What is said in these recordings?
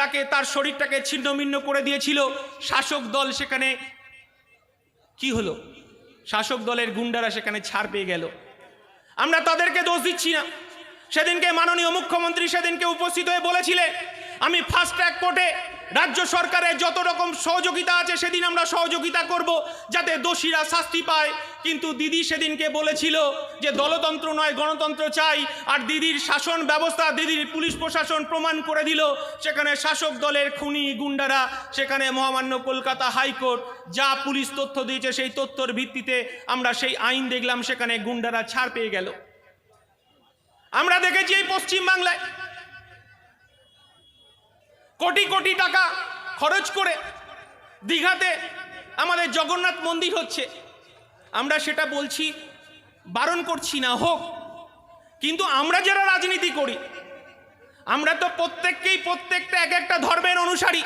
তাকে তার শরীরটাকে ছিন্নভিন্ন করে দিয়েছিল। শাসক দল সেখানে কি হলো? শাসক দলের গুন্ডারা সেখানে ছাড় পেয়ে গেল। আমরা তাদেরকে দোষ দিচ্ছি না। সেদিনকে মাননীয় মুখ্যমন্ত্রী সেদিনকে উপস্থিত হয়ে বলেছিলেন, আমি ফাস্ট ট্র্যাক কোর্টে রাজ্য সরকারের যত রকম সহযোগিতা আছে, সেদিন আমরা সহযোগিতা করব যাতে দোষীরা শাস্তি পায়। কিন্তু দিদি সেদিনকে বলেছিল যে দলতন্ত্র নয়, গণতন্ত্র চাই। আর দিদির শাসন ব্যবস্থা, দিদির পুলিশ প্রশাসন প্রমাণ করে দিল, সেখানে শাসক দলের খুনি গুন্ডারা, সেখানে মহামান্য কলকাতা হাইকোর্ট যা পুলিশ তথ্য দিয়েছে, সেই তথ্যর ভিত্তিতে আমরা সেই আইন দেখলাম, সেখানে গুন্ডারা ছাড় পেয়ে গেল। আমরা দেখেছি এই পশ্চিম বাংলায় কোটি কোটি টাকা খরচ করে দীঘাতে আমাদের জগন্নাথ মন্দির হচ্ছে। আমরা সেটা বলছি, বারণ করছি না, হোক। কিন্তু আমরা যারা রাজনীতি করি, আমরা তো প্রত্যেককেই প্রত্যেকটা এক একটা ধর্মের অনুসারী।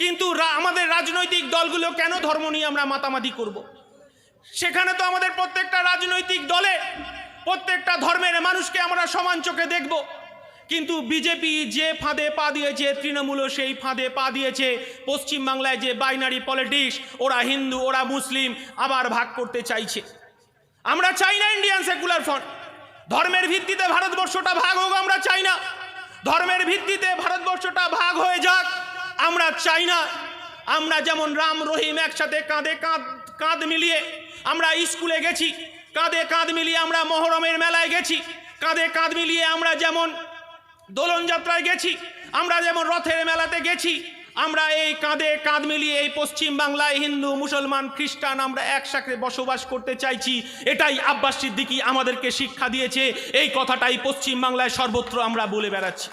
কিন্তু আমাদের রাজনৈতিক দলগুলো কেন ধর্ম নিয়ে আমরা মাতামাতি করব। সেখানে তো আমাদের প্রত্যেকটা রাজনৈতিক দলে প্রত্যেকটা ধর্মের মানুষকে আমরা সমান চোখে দেখব। কিন্তু বিজেপি যে ফাঁদে পা দিয়েছে, তৃণমূলও সেই ফাঁদে পা দিয়েছে। পশ্চিমবাংলায় যে বাইনারি পলিটিক্স ওরা হিন্দু, ওরা মুসলিম, আবার ভাগ করতে চাইছে। আমরা চাই না ইন্ডিয়ান সেকুলার ফ্রন্ট ধর্মের ভিত্তিতে ভারতবর্ষটা ভাগ হোক, আমরা চাই না। ধর্মের ভিত্তিতে ভারতবর্ষটা ভাগ হয়ে যাক, আমরা চাই না। আমরা যেমন রাম, রহিম একসাথে কাঁধে কাঁধ কাঁধ মিলিয়ে আমরা স্কুলে গেছি। কাঁধে কাঁধ মিলিয়ে আমরা মহরমের মেলায় গেছি। কাঁধে কাঁধ মিলিয়ে আমরা যেমন দোলন যাত্রায় গেছি। আমরা যেমন রথের মেলাতে গেছি, আমরা এই কাঁধে কাঁধ মিলিয়ে এই পশ্চিম বাংলায় হিন্দু, মুসলমান, খ্রিস্টান আমরা একসাথে বসবাস করতে চাইছি। এটাই আব্বাস সিদ্দিকি আমাদেরকে শিক্ষা দিয়েছে। এই কথাটাই পশ্চিম বাংলায় সর্বত্র আমরা বলে বেড়াচ্ছি।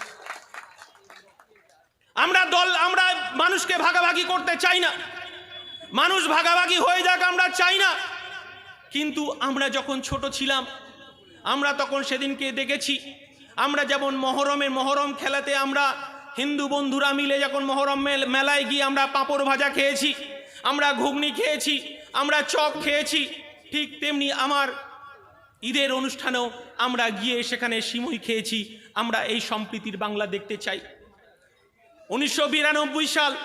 আমরা দল, আমরা মানুষকে ভাগাভাগি করতে চাই না। মানুষ ভাগাভাগি হয়ে যাক আমরা চাই না। কিন্তু আমরা যখন ছোট ছিলাম, আমরা তখন সেদিনকে দেখেছি আমরা যেমন মহরমের মহরম খেলাতে আমরা হিন্দু বন্ধুরা মিলে যখন মহরম মেল- মেলায় গিয়ে আমরা পাঁপড় ভাজা খেয়েছি, আমরা ঘুগনি খেয়েছি, আমরা চপ খেয়েছি, ঠিক তেমনি আমার ঈদের অনুষ্ঠানেও আমরা গিয়ে সেখানে সিমুই খেয়েছি, আমরা এই সম্প্রীতির বাংলা দেখতে চাই। উনিশশো বিরানব্বই সাল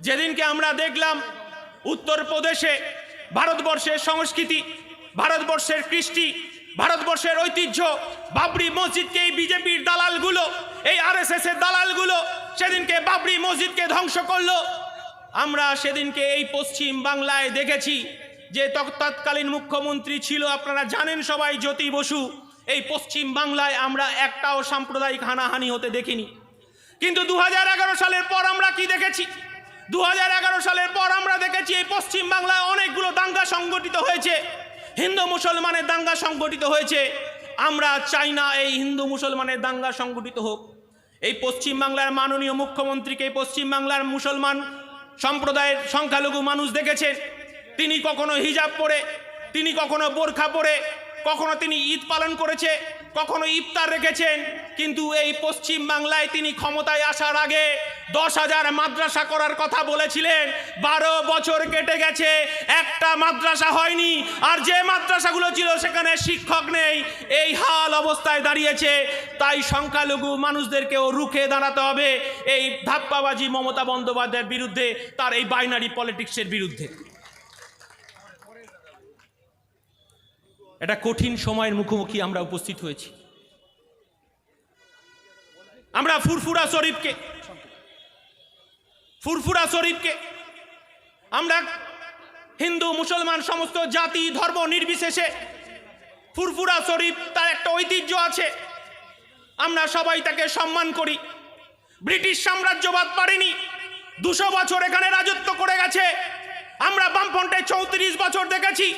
যেদিনকে আমরা দেখলাম উত্তরপ্রদেশে ভারতবর্ষের সংস্কৃতি, ভারতবর্ষের কৃষ্টি ভারতবর্ষের ঐতিহ্য। বাবরি মসজিদকে এই বিজেপির দালালগুলো, এই আরএসএস এর দালালগুলো সেদিনকে বাবরি মসজিদকে ধ্বংস করল। আমরা সেদিনকে এই পশ্চিম বাংলায় দেখেছি যে তৎ- তৎকালীন মুখ্যমন্ত্রী ছিল, আপনারা জানেন সবাই, জ্যোতি বসু। এই পশ্চিম বাংলায় আমরা একটাও সাম্প্রদায়িক হানাহানি হতে দেখিনি। কিন্তু দু হাজার এগারো সালের পর আমরা কি দেখেছি? দু হাজার এগারো সালের পর আমরা দেখেছি এই পশ্চিম বাংলায় অনেকগুলো দাঙ্গা সংগঠিত হয়েছে। হিন্দু মুসলমানের দাঙ্গা সংগঠিত হয়েছে। আমরা চাই না এই হিন্দু মুসলমানের দাঙ্গা সংগঠিত হোক। এই পশ্চিম বাংলার মাননীয় মুখ্যমন্ত্রীকে এই পশ্চিম বাংলার মুসলমান সম্প্রদায়ের সংখ্যালঘু মানুষ দেখেছেন তিনি কখনো হিজাব পরে, তিনি কখনো বোরখা পরে, কখনো তিনি ঈদ পালন করেছে, কখনো ইফতার রেখেছেন। কিন্তু এই পশ্চিম বাংলায় তিনি ক্ষমতায় আসার আগে দশ হাজার মাদ্রাসা করার কথা বলেছিলেন। বারো বছর কেটে গেছে, একটা মাদ্রাসা হয়নি, আর যে মাদ্রাসাগুলো ছিল সেখানে শিক্ষক নেই, এই হাল অবস্থায় দাঁড়িয়েছে। তাই সংখ্যালঘু মানুষদেরকেও রুখে দাঁড়াতে হবে, এই ধাপ্পাবাজি মমতা বন্দ্যোপাধ্যায়ের বিরুদ্ধে, তার এই বাইনারি পলিটিক্সের বিরুদ্ধে। এটা কঠিন সময়ের মুখোমুখি আমরা উপস্থিত হয়েছি। আমরা ফুরফুরা শরীফকে ফুরফুরা শরীফকে আমরা হিন্দু, মুসলমান, সমস্ত জাতি, ধর্ম নির্বিশেষে ফুরফুরা শরীফ তার একটা ঐতিহ্য আছে। আমরা সবাই তাকে সম্মান করি। ব্রিটিশ সাম্রাজ্যবাদ পারেনি। দুশো বছর এখানে রাজত্ব করে গেছে। আমরা বামফ্রন্টে চৌত্রিশ বছর দেখেছি।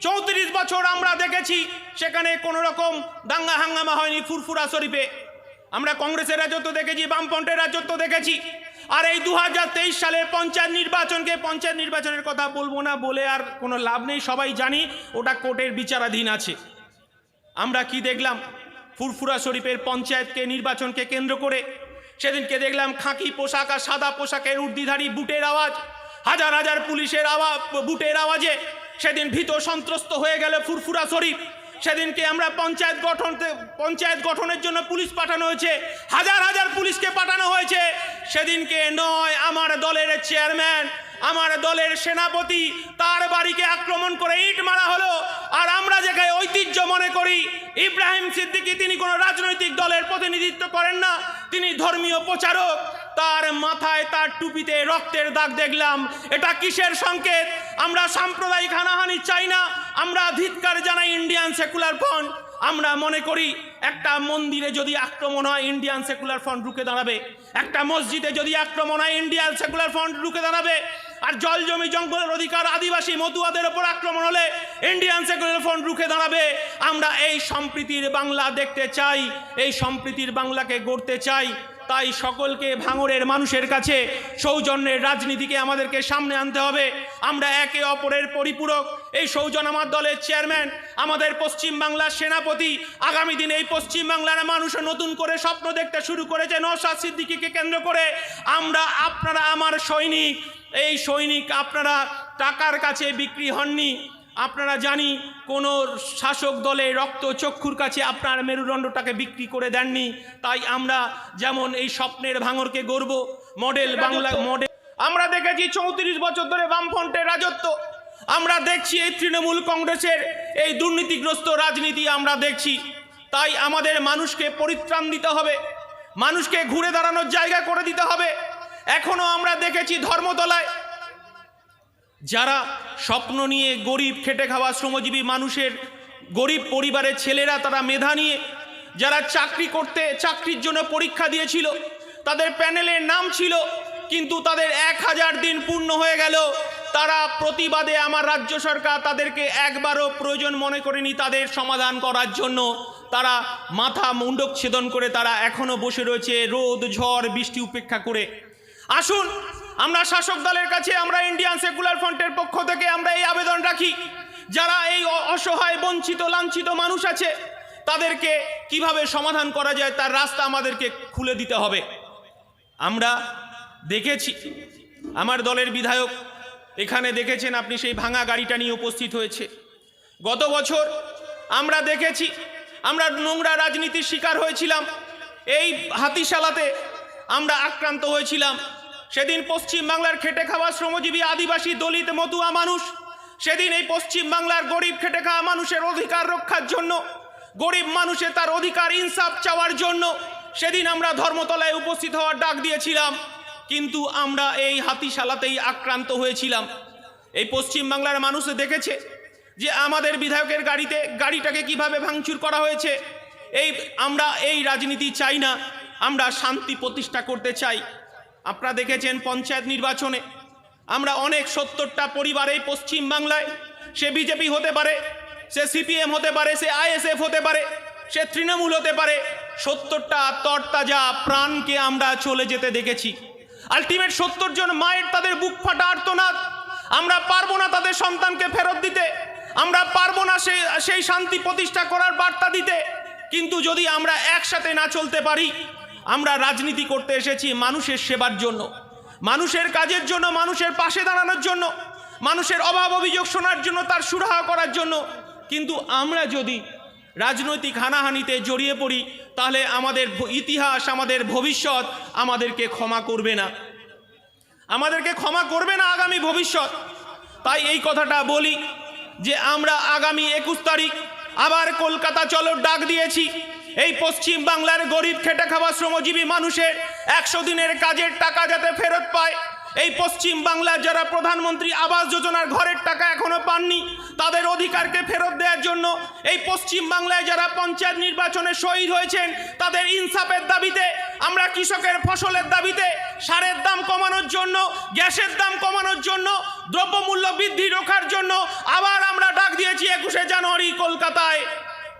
চৌত্রিশ বছর আমরা দেখেছি, সেখানে কোনো রকম দাঙ্গা হাঙ্গামা হয়নি ফুরফুরা শরীফে। আমরা কংগ্রেসের রাজত্ব দেখেছি, বামফ্রন্টের রাজত্ব দেখেছি। আর এই দু হাজার তেইশ সালের পঞ্চায়েত নির্বাচনকে পঞ্চায়েত নির্বাচনের কথা বলব না বলে আর কোনো লাভ নেই, সবাই জানি ওটা কোর্টের বিচারাধীন আছে। আমরা কি দেখলাম? ফুরফুরা শরীফের পঞ্চায়েতকে, নির্বাচনকে কেন্দ্র করে। সেদিনকে দেখলাম খাঁকি পোশাক আর সাদা পোশাকের উর্দিধারী বুটের আওয়াজ। হাজার হাজার পুলিশের আওয়াজ বুটের আওয়াজে সেদিন ভীত সন্ত্রস্ত হয়ে গেল ফুরফুরা শরীফ। সেদিনকে আমরা পঞ্চায়েত গঠন পঞ্চায়েত গঠনের জন্য পুলিশ পাঠানো হয়েছে। হাজার হাজার পুলিশকে পাঠানো হয়েছে। সেদিনকে নয়, আমার দলের চেয়ারম্যান, আমার দলের সেনাপতি তার বাড়িকে আক্রমণ করে ইট মারা হলো। আর আমরা যেখানে ঐতিহ্য মনে করি, ইব্রাহিম সিদ্দিকি তিনি কোনো রাজনৈতিক দলের প্রতিনিধিত্ব করেন না। তিনি ধর্মীয় প্রচারক। তার মাথায় তার টুপিতে রক্তের দাগ দেখলাম। এটা কিসের সংকেত? আমরা সাম্প্রদায়িক হানাহানি চাই না। আমরা ধিৎকার জানাই ইন্ডিয়ান সেকুলার ফ্রন্ট আমরা মনে করি একটা মন্দিরে যদি আক্রমণ হয় ইন্ডিয়ান সেকুলার ফ্রন্ট রুখে দাঁড়াবে। একটা মসজিদে যদি আক্রমণ হয় ইন্ডিয়ান সেকুলার ফ্রন্ট রুখে দাঁড়াবে। আর জল জমি জঙ্গলের অধিকার আদিবাসী মতুয়াদের ওপর আক্রমণ হলে ইন্ডিয়ান সেকুলার ফ্রন্ট রুখে দাঁড়াবে। আমরা এই সম্প্রীতির বাংলা দেখতে চাই, এই সম্প্রীতির বাংলাকে গড়তে চাই। তাই সকলকে ভাঙড়ের মানুষের কাছে সৌজন্যের রাজনীতিকে আমাদেরকে সামনে আনতে হবে। আমরা একে অপরের পরিপূরক। এই সৌজন আমার দলের চেয়ারম্যান, আমাদের পশ্চিম বাংলার সেনাপতি, আগামী দিনে এই পশ্চিম বাংলার মানুষ নতুন করে স্বপ্ন দেখতে শুরু করেছে নৌসাদ সিদ্দিকিকে কেন্দ্র করে। আমরা, আপনারা আমার সৈনিক, এই সৈনিক আপনারা টাকার কাছে বিক্রি হননি। আপনারা জানি কোনো শাসক দলে রক্ত চক্ষুর কাছে আপনার মেরুদণ্ডটাকে বিক্রি করে দেননি। তাই আমরা যেমন এই স্বপ্নের ভাঙরকে গর্ব মডেল বাংলা মডেল আমরা দেখেছি চৌত্রিশ বছর ধরে বামফ্রন্টের রাজত্ব। আমরা দেখছি এই তৃণমূল কংগ্রেসের এই দুর্নীতিগ্রস্ত রাজনীতি আমরা দেখছি। তাই আমাদের মানুষকে পরিত্রাণ দিতে হবে। মানুষকে ঘুরে দাঁড়ানোর জায়গা করে দিতে হবে। এখনও আমরা দেখেছি ধর্মতলায় যারা স্বপ্ন নিয়ে গরিব খেটে খাওয়া শ্রমজীবী মানুষের গরিব পরিবারের ছেলেরা, তারা মেধা নিয়ে যারা চাকরি করতে, চাকরির জন্য পরীক্ষা দিয়েছিল, তাদের প্যানেলের নাম ছিল, কিন্তু তাদের এক হাজার দিন পূর্ণ হয়ে গেল। তারা প্রতিবাদে আমার রাজ্য সরকার তাদেরকে একবারও প্রয়োজন মনে করেনি তাদের সমাধান করার জন্য। তারা মাথা মুন্ডক ছেদন করে তারা এখনও বসে রয়েছে, রোদ, ঝড়, বৃষ্টি উপেক্ষা করে। আসুন আমরা শাসক দলের কাছে আমরা ইন্ডিয়ান সেকুলার ফ্রন্টের পক্ষ থেকে আমরা এই আবেদন রাখি। যারা এই অসহায়, বঞ্চিত, লাঞ্ছিত মানুষ আছে, তাদেরকে কীভাবে সমাধান করা যায় তার রাস্তা আমাদেরকে খুলে দিতে হবে। আমরা দেখেছি, আমার দলের বিধায়ক এখানে দেখেছেন আপনি সেই ভাঙা গাড়িটা নিয়ে উপস্থিত হয়েছে। গত বছর আমরা দেখেছি, আমরা নোংরা রাজনীতির শিকার হয়েছিলাম। এই হাতিশালাতে আমরা আক্রান্ত হয়েছিলাম। সেদিন পশ্চিম বাংলার খেটে খাওয়া শ্রমজীবী আদিবাসী দলিত মতুয়া মানুষ। সেদিন এই পশ্চিম বাংলার গরিব খেটে খাওয়া মানুষের অধিকার রক্ষার জন্য, গরিব মানুষের তার অধিকার ইনসাফ চাওয়ার জন্য সেদিন আমরা ধর্মতলায় উপস্থিত হওয়ার ডাক দিয়েছিলাম। কিন্তু আমরা এই হাতিশালাতেই আক্রান্ত হয়েছিলাম। এই পশ্চিম বাংলার মানুষ দেখেছে যে আমাদের বিধায়কের গাড়িতে গাড়িটাকে কীভাবে ভাঙচুর করা হয়েছে। এই আমরা এই রাজনীতি চাই না, আমরা শান্তি প্রতিষ্ঠা করতে চাই। আপনারা দেখেছেন পঞ্চায়েত নির্বাচনে আমরা অনেক সত্তরটা পরিবার এই পশ্চিম বাংলায় সে বিজেপি হতে পারে, সে সিপিএম হতে পারে, সে আইএসএফ হতে পারে, সে তৃণমূল হতে পারে, সত্তরটা তরতাজা প্রাণকে আমরা চলে যেতে দেখেছি। আলটিমেট সত্তর জন মায়ের তাদের বুক ফাটা আর্তনাদ। আমরা পারব না তাদের সন্তানকে ফেরত দিতে। আমরা পারব না সেই সেই শান্তি প্রতিষ্ঠা করার বার্তা দিতে। কিন্তু যদি আমরা একসাথে না চলতে পারি আমরা রাজনীতি করতে এসেছি মানুষের সেবার জন্য, মানুষের কাজের জন্য, মানুষের পাশে দাঁড়ানোর জন্য, মানুষের অভাব অভিযোগ শোনার জন্য, তার সুরাহা করার জন্য। কিন্তু আমরা যদি রাজনৈতিক হানাহানিতে জড়িয়ে পড়ি, তাহলে আমাদের ইতিহাস, আমাদের ভবিষ্যৎ আমাদেরকে ক্ষমা করবে না। আমাদেরকে ক্ষমা করবে না আগামী ভবিষ্যৎ। তাই এই কথাটা বলি যে আমরা আগামী একুশ তারিখ আবার কলকাতা চলো ডাক দিয়েছি। এই পশ্চিম বাংলার গরিব খেটে খাওয়া শ্রমজীবী মানুষের একশো দিনের কাজের টাকা যাতে ফেরত পায়। এই পশ্চিম বাংলার যারা প্রধানমন্ত্রী আবাস যোজনার ঘরের টাকা এখনও পাননি, তাদের অধিকারকে ফেরত দেওয়ার জন্য এই পশ্চিম বাংলায় যারা পঞ্চায়েত নির্বাচনে শহীদ হয়েছেন, তাদের ইনসাফের দাবিতে আমরা কৃষকের ফসলের দাবিতে সারের দাম কমানোর জন্য, গ্যাসের দাম কমানোর জন্য, দ্রব্যমূল্য বৃদ্ধি রোখার জন্য আবার আমরা ডাক দিয়েছি একুশে জানুয়ারি কলকাতায়।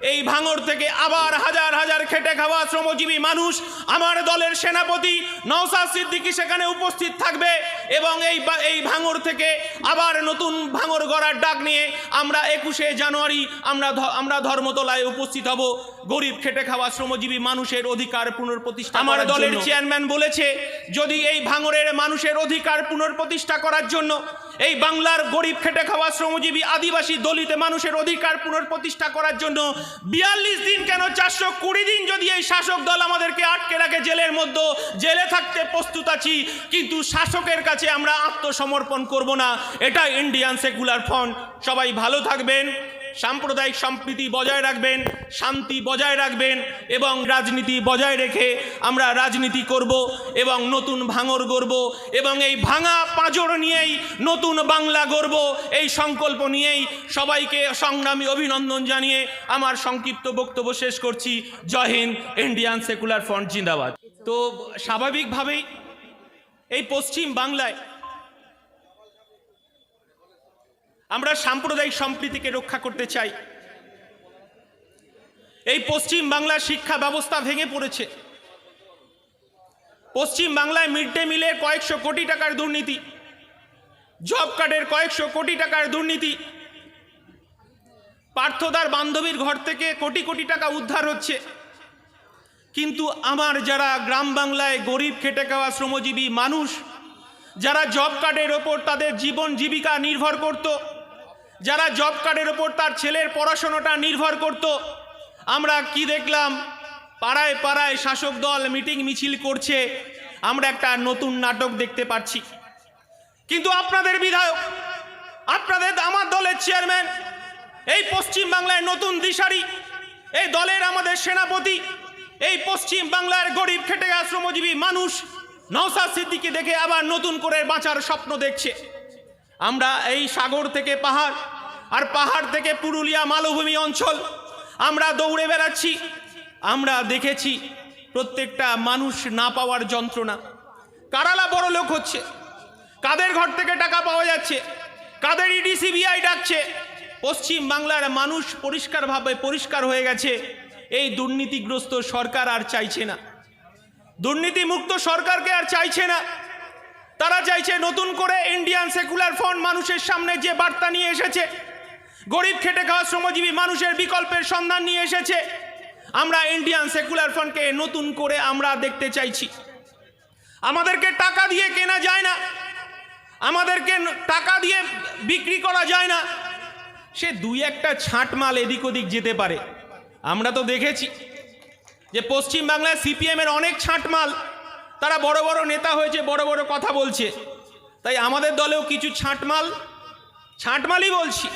এই ভাঙর থেকে আবার হাজার হাজার খেটে খাওয়া শ্রমজীবী মানুষ আমার দলের সেনাপতি নওসাদ সিদ্দিকি সেখানে উপস্থিত থাকবে এবং এই এই ভাঙর থেকে আবার নতুন ভাঙর গড়ার ডাক নিয়ে আমরা একুশে জানুয়ারি আমরা আমরা ধর্মতলায় উপস্থিত হব। গরিব খেটে খাওয়া শ্রমজীবী মানুষের অধিকার পুনর্প্রতিষ্ঠা আমার দলের চেয়ারম্যান বলেছে যদি এই ভাঙরের মানুষের অধিকার পুনর্প্রতিষ্ঠা করার জন্য এই বাংলার গরিব খেটে খাওয়া শ্রমজীবী আদিবাসী দলিত মানুষের অধিকার পুনঃপ্রতিষ্ঠা করার জন্য বিয়াল্লিশ দিন কেন চারশো কুড়ি দিন যদি এই শাসক দল আমাদেরকে আটকে রাখে জেলের মধ্যে, জেলে থাকতে প্রস্তুত আছি, কিন্তু শাসকের কাছে আমরা আত্মসমর্পণ করব না। এটা ইন্ডিয়ান সেকুলার ফ্রন্ট সবাই ভালো থাকবেন। সাম্প্রদায়িক সম্প্রীতি বজায় রাখবেন, শান্তি বজায় রাখবেন এবং রাজনীতি বজায় রেখে আমরা রাজনীতি করব এবং নতুন ভাঙর গড়ব এবং এই ভাঙা পাঁজর নিয়েই নতুন বাংলা গড়ব। এই সংকল্প নিয়েই সবাইকে সংগ্রামী অভিনন্দন জানিয়ে আমার সংক্ষিপ্ত বক্তব্য শেষ করছি। জয় হিন্দ, ইন্ডিয়ান সেকুলার ফ্রন্ট, জিন্দাবাদ। তো স্বাভাবিকভাবেই এই পশ্চিম বাংলায় আমরা সাম্প্রদায়িক সম্প্রীতিকে রক্ষা করতে চাই। এই পশ্চিম বাংলার শিক্ষা ব্যবস্থা ভেঙে পড়েছে। পশ্চিম বাংলায় মিড ডে মিলের কয়েকশো কোটি টাকার দুর্নীতি, জব কার্ডের কয়েকশো কোটি টাকার দুর্নীতি, পার্থদার বান্ধবীর ঘর থেকে কোটি কোটি টাকা উদ্ধার হচ্ছে। কিন্তু আমার যারা গ্রাম বাংলায় গরিব খেটে খাওয়া শ্রমজীবী মানুষ, যারা জব কার্ডের ওপর তাদের জীবন জীবিকা নির্ভর করত যারা জব কার্ডের ওপর তার ছেলের পড়াশোনাটা নির্ভর করত, আমরা কি দেখলাম? পাড়ায় পাড়ায় শাসক দল মিটিং মিছিল করছে, আমরা একটা নতুন নাটক দেখতে পাচ্ছি। কিন্তু আপনাদের বিধায়ক, আপনাদের আমার দলের চেয়ারম্যান এই পশ্চিম বাংলায় নতুন দিশারি, এই দলের আমাদের সেনাপতি, এই পশ্চিম বাংলার গরিব খেটে খাওয়া শ্রমজীবী মানুষ নওসাদ সিদ্দিকি দেখে আবার নতুন করে বাঁচার স্বপ্ন দেখছে। আমরা এই সাগর থেকে পাহাড় আর পাহাড় থেকে পুরুলিয়া মালভূমি অঞ্চল। আমরা দৌড়ে বেড়াচ্ছি। আমরা দেখেছি প্রত্যেকটা মানুষ না পাওয়ার যন্ত্রণা। কারালা বড় লোক হচ্ছে। কাদের ঘর থেকে টাকা পাওয়া যাচ্ছে? কাদের ইডি সিবিআই ডাকছে? পশ্চিম বাংলার মানুষ পরিষ্কারভাবে পরিষ্কার হয়ে গেছে। এই দুর্নীতিগ্রস্ত সরকার আর চাইছে না। দুর্নীতিমুক্ত সরকারকে আর চাইছে না। তারা চাইছে নতুন করে ইন্ডিয়ান সেকুলার ফ্রন্ট মানুষের সামনে যে বার্তা নিয়ে এসেছে গরিব খেটে খাওয়া শ্রমজীবী মানুষের বিকল্পের সন্ধান নিয়ে এসেছে। আমরা ইন্ডিয়ান সেকুলার ফ্রন্টকে নতুন করে আমরা দেখতে চাইছি। আমাদেরকে টাকা দিয়ে কেনা যায় না। আমাদেরকে টাকা দিয়ে বিক্রি করা যায় না। সে দুই একটা ছাঁট মাল এদিক ওদিক যেতে পারে। আমরা তো দেখেছি যে পশ্চিম বাংলায় সিপিএমের অনেক ছাঁটমাল তারা বড় বড় নেতা হয়েছে, বড় বড় কথা বলছে। তাই আমাদের দলেও কিছু ছাঁট ছাঁটমাল ছাঁটমালই বলছি।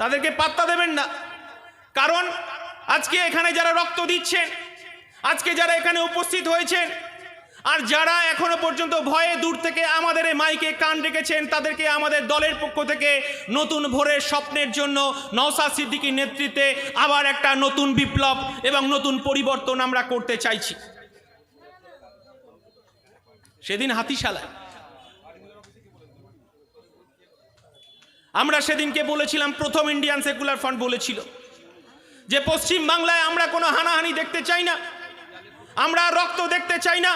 তাদেরকে পাত্তা দেবেন না। কারণ আজকে এখানে যারা রক্ত দিচ্ছেন, আজকে যারা এখানে উপস্থিত হয়েছেন, আর যারা এখনও পর্যন্ত ভয়ে দূর থেকে আমাদের এই মাইকে কান রেখেছেন, তাদেরকে আমাদের দলের পক্ষ থেকে নতুন ভোরের স্বপ্নের জন্য নওসাদ সিদ্দিকীর নেতৃত্বে আবার একটা নতুন বিপ্লব এবং নতুন পরিবর্তন আমরা করতে চাইছি। সেদিন হাতিশালায় আমরা সেদিনকে বলেছিলাম, প্রথম ইন্ডিয়ান সেকুলার ফ্রন্ট বলেছিল যে, পশ্চিম বাংলায় আমরা কোনো হানাহানি দেখতে চাই না, আমরা রক্ত দেখতে চাই না,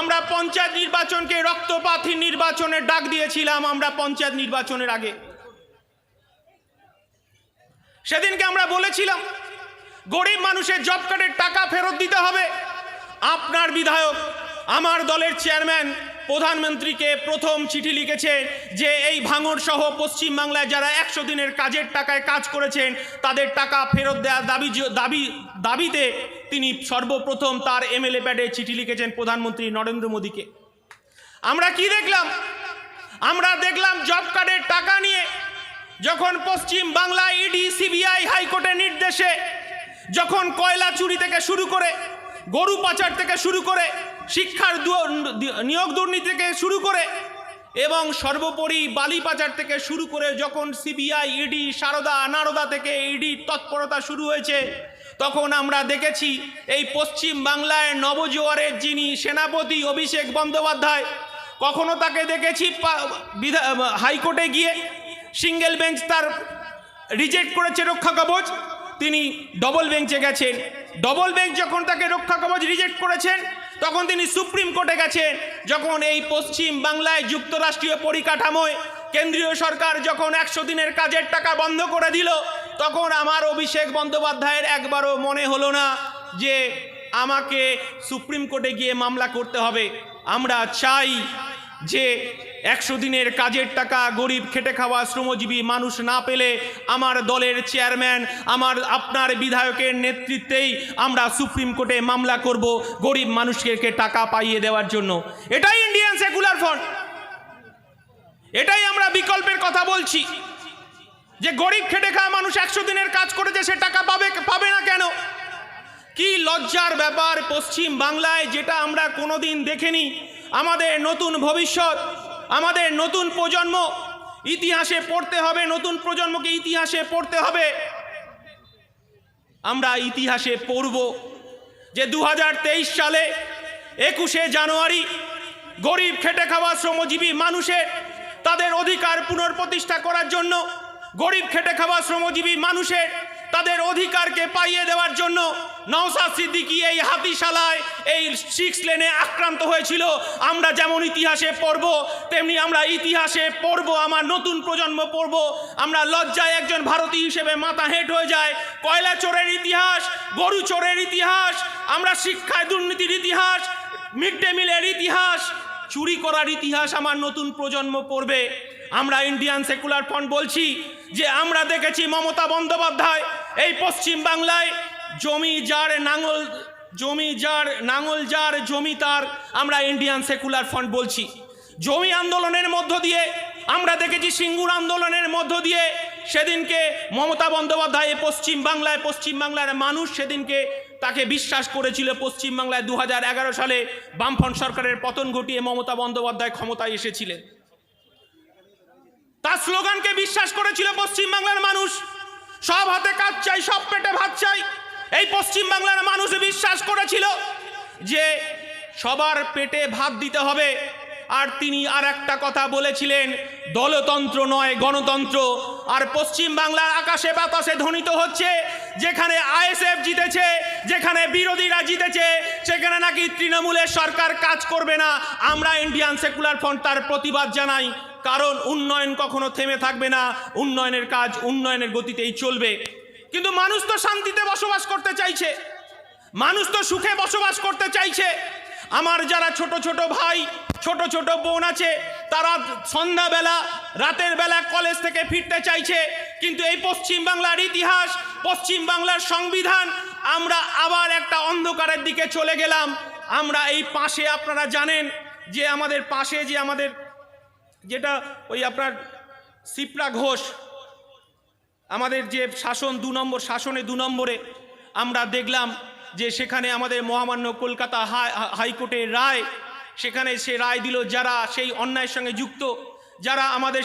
আমরা পঞ্চায়েত নির্বাচনকে রক্তপাতী নির্বাচনের ডাক দিয়েছিলাম আমরা পঞ্চায়েত নির্বাচনের আগে। সেদিনকে আমরা বলেছিলাম, গরিব মানুষের জব কার্ডের টাকা ফেরত দিতে হবে। আপনার বিধায়ক, আমার দলের চেয়ারম্যান প্রধানমন্ত্রীকে প্রথম চিঠি লিখেছে যে এই ভাঙর সহ পশ্চিমবাংলায় যারা একশো দিনের কাজের টাকায় কাজ করেছেন, তাদের টাকা ফেরত দেওয়ার দাবি দাবি, দাবিতে তিনি সর্বপ্রথম তার এমএলএ প্যাডে চিঠি লিখেছেন প্রধানমন্ত্রী নরেন্দ্র মোদীকে। আমরা কি দেখলাম? আমরা দেখলাম জব কার্ডের টাকা নিয়ে যখন পশ্চিম বাংলা ইডি, সিবিআই হাইকোর্টের নির্দেশে, যখন কয়লা চুরি থেকে শুরু করে, গরু পাচার থেকে শুরু করে শিক্ষার নিয়োগ দুর্নীতি থেকে শুরু করে এবং সর্বোপরি বালি পাচার থেকে শুরু করে যখন সিবিআই, ইডি, সারদা, নারদা থেকে ইডি তৎপরতা শুরু হয়েছে, তখন আমরা দেখেছি এই পশ্চিম বাংলায় নবজোয়ারের যিনি সেনাপতি অভিষেক বন্দ্যোপাধ্যায়, কখনো তাকে দেখেছি হাইকোর্টে গিয়ে সিঙ্গেল বেঞ্চ তার রিজেক্ট করেছে রক্ষা কবচ, তিনি ডবল বেঞ্চে গেছেন। ডবল বেঞ্চ যখন তাকে রক্ষা কবচ রিজেক্ট করেছেন তখন তিনি সুপ্রিম কোর্টে গেছেন। যখন এই পশ্চিম বাংলায় যুক্তরাষ্ট্রীয় পরিকাঠামোয় কেন্দ্রীয় সরকার যখন একশো দিনের কাজের টাকা বন্ধ করে দিল, তখন আমার অভিষেক বন্দ্যোপাধ্যায়ের একবারও মনে হলো না যে আমাকে সুপ্রিম কোর্টে গিয়ে মামলা করতে হবে। আমরা চাই যে একশো দিনের কাজের টাকা গরিব খেটে খাওয়া শ্রমজীবী মানুষ না পেলে আমার দলের চেয়ারম্যান, আমার, আপনার বিধায়কের নেতৃত্বেই আমরা সুপ্রিম কোর্টে মামলা করব গরিব মানুষকে টাকা পাইয়ে দেওয়ার জন্য। এটাই ইন্ডিয়ান সেকুলার ফ্রন্ট এটাই আমরা বিকল্পের কথা বলছি। যে গরিব খেটে খাওয়া মানুষ একশো দিনের কাজ করেছে, সে টাকা পাবে পাবে না কেন? কি লজ্জার ব্যাপার পশ্চিম বাংলায়, যেটা আমরা কোনোদিন দেখিনি। আমাদের নতুন ভবিষ্যৎ আমাদের নতুন প্রজন্ম ইতিহাসে পড়তে হবে, নতুন প্রজন্মকে ইতিহাসে পড়তে হবে। আমরা ইতিহাসে পড়ব যে দু হাজার তেইশ সালে একুশে জানুয়ারি গরিব খেটে খাওয়া শ্রমজীবী মানুষের তাদের অধিকার পুনর্প্রতিষ্ঠা করার জন্য গরিব খেটে খাওয়া শ্রমজীবী মানুষের তাদের অধিকারকে পাইয়ে দেওয়ার জন্য নওসাদ সিদ্দিকী এই হাতিশালায়, এই সিক্স লেনে আক্রান্ত হয়েছিল। আমরা যেমন ইতিহাসে পড়ব, তেমনি আমরা ইতিহাসে পড়ব, আমার নতুন প্রজন্ম পড়ব। আমরা লজ্জায় একজন ভারতীয় হিসেবে মাথা হেঁট হয়ে যায়। কয়লা চোরের ইতিহাস, গরু চোরের ইতিহাস, আমরা শিক্ষায় দুর্নীতির ইতিহাস, মিড ডে মিলের ইতিহাস, চুরি করার ইতিহাস আমার নতুন প্রজন্ম পড়বে। আমরা ইন্ডিয়ান সেকুলার ফ্রন্ট বলছি যে আমরা দেখেছি মমতা বন্দ্যোপাধ্যায় এই পশ্চিম বাংলায় জমি যার নাঙল, জমি যার নাঙল যার জমি তার, আমরা ইন্ডিয়ান সেকুলার ফ্রন্ট বলছি। জমি আন্দোলনের মধ্য দিয়ে, আমরা দেখেছি সিঙ্গুর আন্দোলনের মধ্য দিয়ে, সেদিনকে মমতা বন্দ্যোপাধ্যায় পশ্চিম বাংলায়, পশ্চিম বাংলার মানুষ সেদিনকে তাকে বিশ্বাস করেছিল পশ্চিম বাংলায় দু হাজার এগারো সালে বামফ্রন্ট সরকারের পতন ঘটিয়ে মমতা বন্দ্যোপাধ্যায় ক্ষমতায় এসেছিলেন। তার স্লোগানকে বিশ্বাস করেছিল পশ্চিম বাংলার মানুষ। সব হাতে কাজ চাই, সব পেটে ভাত চাই। এই পশ্চিম বাংলার মানুষ বিশ্বাস করেছিল যে সবার পেটে ভাত দিতে হবে। আর তিনি আর একটা কথা বলেছিলেন, দলতন্ত্র নয়, গণতন্ত্র। আর পশ্চিম বাংলার আকাশে বাতাসে ধ্বনিত হচ্ছে, যেখানে আইএসএফ জিতেছে, যেখানে বিরোধীরা জিতেছে, সেখানে নাকি তৃণমূলের সরকার কাজ করবে না। আমরা ইন্ডিয়ান সেকুলার ফ্রন্ট তার প্রতিবাদ জানাই। কারণ উন্নয়ন কখনো থেমে থাকবে না। উন্নয়নের কাজ উন্নয়নের গতিতেই চলবে। কিন্তু মানুষ তো শান্তিতে বসবাস করতে চাইছে। মানুষ তো সুখে বসবাস করতে চাইছে। আমার যারা ছোট ছোট ভাই, ছোট ছোট বোন আছে, তারা সন্ধ্যাবেলা, রাতের বেলা কলেজ থেকে ফিরতে চাইছে। কিন্তু এই পশ্চিম বাংলার ইতিহাস পশ্চিম বাংলার সংবিধান, আমরা আবার একটা অন্ধকারের দিকে চলে গেলাম। আমরা এই পাশে, আপনারা জানেন যে আমাদের পাশে, যে আমাদের যেটা ওই আপনার সিপ্রা ঘোষ, আমাদের যে শাসন দু নম্বর, শাসনে দু নম্বরে আমরা দেখলাম যে সেখানে আমাদের মহামান্য কলকাতা হাই- হাইকোর্টের রায়, সেখানে সে রায় দিল যারা সেই অন্যায়ের সঙ্গে যুক্ত, যারা আমাদের